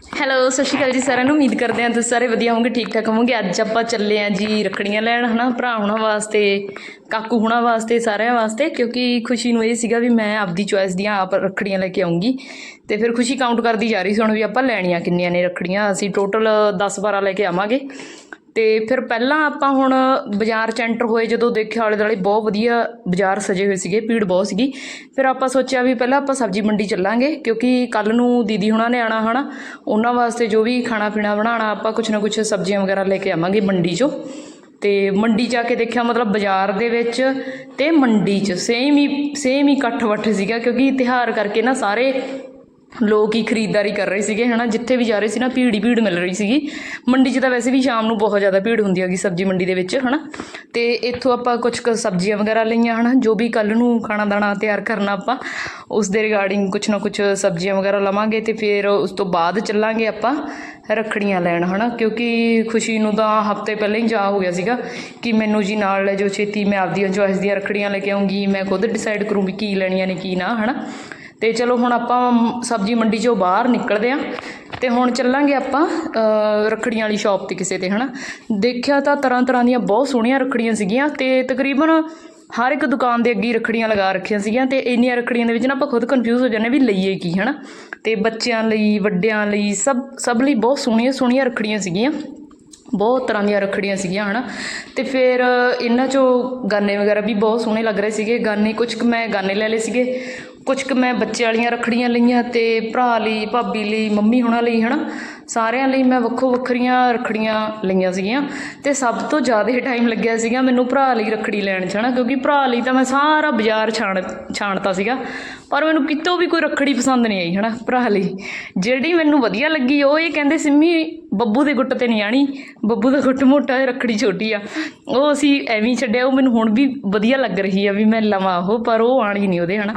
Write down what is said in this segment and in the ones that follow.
Hello ਸਤਿ ਸ਼੍ਰੀ ਅਕਾਲ ਜੀ ਸਾਰਿਆਂ ਨੂੰ। ਉਮੀਦ ਕਰਦੇ ਹਾਂ ਤੁਸੀਂ ਸਾਰੇ ਵਧੀਆ ਹੋਵੋਗੇ, ਠੀਕ ਠਾਕ ਹੋਵੋਗੇ। ਅੱਜ ਆਪਾਂ ਚੱਲੇ ਆਂ ਜੀ ਰੱਖੜੀਆਂ ਲੈਣ, ਹਨਾ, ਭਰਾ ਹੁਣਾਂ ਵਾਸਤੇ, ਕਾਕੂ ਹੁਣਾਂ ਵਾਸਤੇ, ਸਾਰਿਆਂ ਵਾਸਤੇ, ਕਿਉਂਕਿ ਖੁਸ਼ੀ ਨੂੰ ਇਹ ਸੀਗਾ ਵੀ ਮੈਂ ਆਪਦੀ ਚੁਆਇਸ ਦੀਆਂ ਆਪ ਰੱਖੜੀਆਂ ਲੈ ਕੇ ਆਉਂਗੀ। ਤੇ ਫਿਰ ਖੁਸ਼ੀ ਕਾਊਂਟ ਕਰਦੀ ਜਾ ਰਹੀ ਸੀ ਹੁਣ ਵੀ ਆਪਾਂ ਲੈਣੀਆਂ ਕਿੰਨੀਆਂ ਨੇ ਰੱਖੜੀਆਂ। ਅਸੀਂ ਟੋਟਲ 10 12 ਲੈ ਕੇ ਆਵਾਂਗੇ। ਅਤੇ ਫਿਰ ਪਹਿਲਾਂ ਆਪਾਂ ਹੁਣ ਬਾਜ਼ਾਰ ਚ ਐਂਟਰ ਹੋਏ, ਜਦੋਂ ਦੇਖਿਆ ਆਲੇ ਦੁਆਲੇ ਬਹੁਤ ਵਧੀਆ ਬਾਜ਼ਾਰ ਸਜੇ ਹੋਏ ਸੀਗੇ, ਭੀੜ ਬਹੁਤ ਸੀਗੀ। ਫਿਰ ਆਪਾਂ ਸੋਚਿਆ ਵੀ ਪਹਿਲਾਂ ਆਪਾਂ ਸਬਜ਼ੀ ਮੰਡੀ ਚੱਲਾਂਗੇ, ਕਿਉਂਕਿ ਕੱਲ ਨੂੰ ਦੀਦੀ ਹੁਣਾਂ ਨੇ ਆਣਾ ਹਨਾ, ਉਹਨਾਂ ਵਾਸਤੇ ਜੋ ਵੀ ਖਾਣਾ ਪੀਣਾ ਬਣਾਉਣਾ, ਆਪਾਂ ਕੁਛ ਨਾ ਕੁਛ ਸਬਜ਼ੀਆਂ ਵਗੈਰਾ ਲੈ ਕੇ ਆਵਾਂਗੇ ਮੰਡੀ ਚੋਂ। ਤੇ ਮੰਡੀ ਜਾ ਕੇ ਦੇਖਿਆ ਮਤਲਬ ਬਾਜ਼ਾਰ ਦੇ ਵਿੱਚ ਤੇ ਮੰਡੀ 'ਚ ਸੇਮ ਹੀ ਸੇਮ ਹੀ ਇਕੱਠ ਵੱਠ ਸੀਗਾ, ਕਿਉਂਕਿ ਤਿਉਹਾਰ ਕਰਕੇ ਨਾ ਸਾਰੇ ਲੋਕ ਹੀ ਖਰੀਦਦਾਰੀ ਕਰ ਰਹੇ ਸੀਗੇ, ਹਨਾ? ਜਿੱਥੇ ਵੀ ਜਾ ਰਹੇ ਸੀ ਨਾ, ਭੀੜ ਹੀ ਭੀੜ ਮਿਲ ਰਹੀ ਸੀਗੀ। ਮੰਡੀ 'ਚ ਤਾਂ ਵੈਸੇ ਵੀ ਸ਼ਾਮ ਨੂੰ ਬਹੁਤ ਜ਼ਿਆਦਾ ਭੀੜ ਹੁੰਦੀ ਹੈਗੀ ਸਬਜ਼ੀ ਮੰਡੀ ਦੇ ਵਿੱਚ, ਹਨਾ? ਤੇ ਇੱਥੋਂ ਆਪਾਂ ਕੁਝ ਕੁ ਸਬਜ਼ੀਆਂ ਵਗੈਰਾ ਲਈਆਂ, ਹਨਾ? ਜੋ ਵੀ ਕੱਲ ਨੂੰ ਖਾਣਾ ਦਾਣਾ ਤਿਆਰ ਕਰਨਾ ਆਪਾਂ, ਉਸ ਦੇ ਰਿਗਾਰਡਿੰਗ ਕੁਝ ਨਾ ਕੁਝ ਸਬਜ਼ੀਆਂ ਵਗੈਰਾ ਲਵਾਂਗੇ ਤੇ ਫਿਰ ਉਸ ਤੋਂ ਬਾਅਦ ਚੱਲਾਂਗੇ ਆਪਾਂ ਰੱਖੜੀਆਂ ਲੈਣ, ਹਨਾ? ਕਿਉਂਕਿ ਖੁਸ਼ੀ ਨੂੰ ਤਾਂ ਹਫ਼ਤੇ ਪਹਿਲਾਂ ਹੀ ਜਾ ਹੋ ਗਿਆ ਸੀਗਾ ਕਿ ਮੈਨੂੰ ਜੀ ਨਾਲ ਲੈ ਜੋ ਛੇਤੀ, ਮੈਂ ਆਪਦੀਆਂ ਚੋਇਸ ਦੀਆਂ ਰੱਖੜੀਆਂ ਲੈ ਕੇ ਆਉਂਗੀ, ਮੈਂ ਖੁਦ ਡਿਸਾਈਡ ਕਰੂੰਗੀ ਕੀ ਲੈਣੀਆਂ ਨੇ, ਕੀ ਨਾ, ਹਨਾ? ਤੇ ਚਲੋ ਹੁਣ ਆਪਾਂ ਸਬਜ਼ੀ ਮੰਡੀ ਚੋਂ ਬਾਹਰ ਨਿਕਲਦੇ ਆਂ ਤੇ ਹੁਣ ਚੱਲਾਂਗੇ ਆਪਾਂ ਅ, ਰੱਖੜੀਆਂ ਵਾਲੀ ਸ਼ਾਪ ਤੇ ਕਿਸੇ ਤੇ ਹਨਾ? ਦੇਖਿਆ ਤਾਂ ਤਰ੍ਹਾਂ ਤਰ੍ਹਾਂ ਦੀਆਂ ਬਹੁਤ ਸੋਹਣੀਆਂ ਰੱਖੜੀਆਂ ਸੀਗੀਆਂ ਤੇ ਤਕਰੀਬਨ ਹਰ ਇੱਕ ਦੁਕਾਨ ਦੇ ਅੱਗੇ ਹੀ ਰੱਖੜੀਆਂ ਲਗਾ ਰੱਖੀਆਂ ਸੀਗੀਆਂ ਤੇ ਇੰਨੀਆਂ ਰੱਖੜੀਆਂ ਦੇ ਵਿੱਚ ਨਾ ਆਪਾਂ ਖੁਦ ਕਨਫਿਊਜ਼ ਹੋ ਜਾਂਦੇ ਵੀ ਲਈਏ ਕੀ ਹਨਾ? ਤੇ ਬੱਚਿਆਂ ਲਈ ਵੱਡਿਆਂ ਲਈ ਸਭ ਸਭ ਲਈ ਬਹੁਤ ਸੋਹਣੀਆਂ ਸੋਹਣੀਆਂ ਰੱਖੜੀਆਂ ਸੀਗੀਆਂ। ਬਹੁਤ ਤਰ੍ਹਾਂ ਦੀਆਂ ਰੱਖੜੀਆਂ ਸੀਗੀਆਂ ਹਨਾ? ਤੇ ਫਿਰ ਇਹਨਾਂ ਚੋਂ ਗਾਨੇ ਵਗੈਰਾ ਵੀ ਬਹੁਤ ਸੋਹਣੇ ਲੱਗ ਰਹੇ ਸੀਗੇ। ਗਾਨੇ ਕੁਝ ਕੁ ਮੈਂ ਗਾਨੇ ਲੈ ਲਏ ਸੀਗੇ। ਕੁਛ ਕੁ ਮੈਂ ਬੱਚੇ ਵਾਲੀਆਂ ਰੱਖੜੀਆਂ ਲਈਆਂ ਅਤੇ ਭਰਾ ਲਈ, ਭਾਬੀ ਲਈ, ਮੰਮੀ ਹੋਣਾ ਲਈ ਹੈ ਨਾ ਸਾਰਿਆਂ ਲਈ ਮੈਂ ਵੱਖੋ ਵੱਖਰੀਆਂ ਰੱਖੜੀਆਂ ਲਈਆਂ ਸੀਗੀਆਂ ਅਤੇ ਸਭ ਤੋਂ ਜ਼ਿਆਦਾ ਟਾਈਮ ਲੱਗਿਆ ਸੀਗਾ ਮੈਨੂੰ ਭਰਾ ਲਈ ਰੱਖੜੀ ਲੈਣ 'ਚ ਹੈ ਨਾ ਕਿਉਂਕਿ ਭਰਾ ਲਈ ਤਾਂ ਮੈਂ ਸਾਰਾ ਬਾਜ਼ਾਰ ਛਾਣ, ਛਾਣਤਾ ਸੀਗਾ, ਪਰ ਮੈਨੂੰ ਕਿਤੋਂ ਵੀ ਕੋਈ ਰੱਖੜੀ ਪਸੰਦ ਨਹੀਂ ਆਈ ਹੈ ਨਾ ਭਰਾ ਲਈ। ਜਿਹੜੀ ਮੈਨੂੰ ਵਧੀਆ ਲੱਗੀ, ਉਹ ਇਹ ਕਹਿੰਦੇ, ਸਿੰਮੀ, ਬੱਬੂ ਦੇ ਗੁੱਟ ਤੇ ਨਹੀਂ ਆਣੀ ਬੱਬੂ ਦਾ ਗੁੱਟ ਮੋਟਾ ਹੈ, ਰੱਖੜੀ ਛੋਟੀ ਆ। ਉਹ ਅਸੀਂ ਐਵੇਂ ਛੱਡਿਆ, ਉਹ ਮੈਨੂੰ ਹੁਣ ਵੀ ਵਧੀਆ ਲੱਗ ਰਹੀ ਆ ਵੀ ਮੈਂ ਲਵਾਂ ਉਹ, ਪਰ ਉਹ ਆਣੀ ਨਹੀਂ ਉਹਦੇ, ਹਨਾ?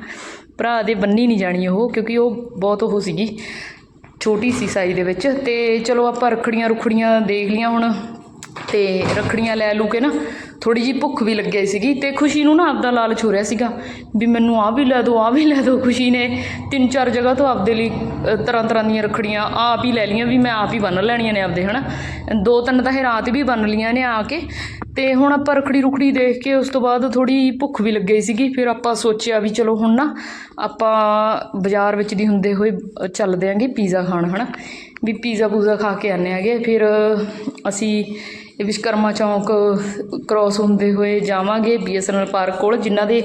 ਭਰਾ ਦੇ ਬੰਨੀ ਨਹੀਂ ਜਾਣੀ ਉਹ, ਕਿਉਂਕਿ ਉਹ ਬਹੁਤ ਉਹ ਸੀਗੀ, ਛੋਟੀ ਸੀ ਸਾਈਜ਼ ਦੇ ਵਿੱਚ, ਤੇ ਚਲੋ ਆਪਾਂ ਰੱਖੜੀਆਂ ਰੁਖੜੀਆਂ ਦੇਖ ਲੀਆਂ ਹੁਣ, ਤੇ ਰੱਖੜੀਆਂ ਲੈ ਲੂ ਕੇ ਨਾ ਥੋੜੀ ਜੀ ਭੁੱਖ ਵੀ ਲੱਗੀ ਸੀਗੀ ਤੇ ਖੁਸ਼ੀ ਨੂੰ ਨਾ ਆਪਦਾ ਲਾਲਚ ਹੋ ਰਿਹਾ ਸੀਗਾ ਵੀ ਮੈਨੂੰ ਆਹ ਵੀ ਲੈ ਦਿਓ ਆਹ ਵੀ ਲੈ ਦਿਓ ਖੁਸ਼ੀ ਨੇ ਤਿੰਨ ਚਾਰ ਜਗ੍ਹਾ ਤੋਂ ਆਪਦੇ ਲਈ ਤਰ੍ਹਾਂ ਤਰ੍ਹਾਂ ਦੀਆਂ ਰੱਖੜੀਆਂ ਆਪ ਹੀ ਲੈ ਲਈਆਂ ਵੀ ਮੈਂ ਆਪ ਹੀ ਬੰਨ ਲੈਣੀਆਂ ਨੇ ਆਪਦੇ, ਹਨਾ? ਦੋ ਤਿੰਨ ਤਾਂ ਇਹ ਰਾਤ ਵੀ ਬੰਨ ਲੀਆਂ ਨੇ ਆ ਕੇ ਤੇ ਹੁਣ ਆਪਾਂ ਰਖੜੀ ਰੁਖੜੀ ਦੇਖ ਕੇ ਉਸ ਤੋਂ ਬਾਅਦ ਥੋੜੀ ਭੁੱਖ ਵੀ ਲੱਗੀ ਸੀਗੀ। ਫਿਰ ਆਪਾਂ ਸੋਚਿਆ ਵੀ ਚਲੋ ਹੁਣ ਨਾ ਆਪਾਂ ਬਾਜ਼ਾਰ ਵਿੱਚ ਦੀ ਹੁੰਦੇ ਹੋਏ ਚੱਲਦੇ ਆਂਗੇ ਪੀਜ਼ਾ ਖਾਣ, ਹਨਾ? ਵੀ ਪੀਜ਼ਾ ਪੂਜ਼ਾ ਖਾ ਕੇ ਆਨੇ ਆਗੇ ਫਿਰ ਅਸੀਂ ਇਹ ਵਿਸ਼ਕਰਮਾ ਚੌਂਕ ਕ੍ਰਾਸ ਹੁੰਦੇ ਹੋਏ ਜਾਵਾਂਗੇ ਬੀਐਸਐਨਐਲ ਪਾਰਕ ਕੋਲ, ਜਿਨ੍ਹਾਂ ਦੇ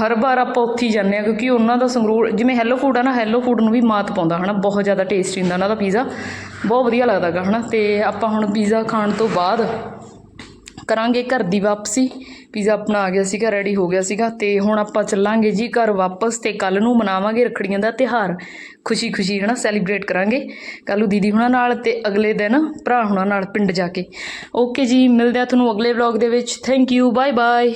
ਹਰ ਵਾਰ ਆਪਾਂ ਉੱਥੇ ਹੀ ਜਾਂਦੇ ਆ ਕਿਉਂਕਿ ਉਹਨਾਂ ਦਾ ਸੰਗਰੂਰ, ਜਿਵੇਂ ਹੈਲੋ ਫੂਡ ਆ ਨਾ ਹੈਲੋ ਫੂਡ ਨੂੰ ਵੀ ਮਾਤ ਪਾਉਂਦਾ, ਹਨਾ, ਬਹੁਤ ਜ਼ਿਆਦਾ ਟੇਸਟੀ ਹੁੰਦਾ ਉਹਨਾਂ ਦਾ ਪੀਜ਼ਾ ਬਹੁਤ ਵਧੀਆ ਲੱਗਦਾ ਗਾ, ਹਨਾ, ਤੇ ਆਪਾਂ ਹੁਣ ਪੀਜ਼ਾ ਖਾਣ ਤੋਂ ਬਾਅਦ ਕਰਾਂਗੇ ਘਰ ਦੀ ਵਾਪਸੀ ਪੀਜ਼ਾ ਆਪਣਾ ਆ ਗਿਆ ਸੀਗਾ ਰੈਡੀ ਹੋ ਗਿਆ ਸੀਗਾ ਤੇ ਹੁਣ ਆਪਾਂ ਚੱਲਾਂਗੇ ਜੀ ਘਰ ਵਾਪਸ ਤੇ ਕੱਲ ਨੂੰ ਮਨਾਵਾਂਗੇ ਰੱਖੜੀਆਂ ਦਾ ਤਿਹਾਰ ਖੁਸ਼ੀ ਖੁਸ਼ੀ ਹਨਾ ਸੈਲੀਬ੍ਰੇਟ ਕਰਾਂਗੇ ਕੱਲ ਨੂੰ ਦੀਦੀ ਹੁਣਾਂ ਨਾਲ ਤੇ ਅਗਲੇ ਦਿਨ ਭਰਾ ਹੁਣਾਂ ਨਾਲ ਪਿੰਡ ਜਾ ਕੇ। ਓਕੇ ਜੀ, ਮਿਲਦੇ ਆ ਤੁਹਾਨੂੰ ਅਗਲੇ ਵਲੌਗ ਦੇ ਵਿੱਚ। Thank you bye bye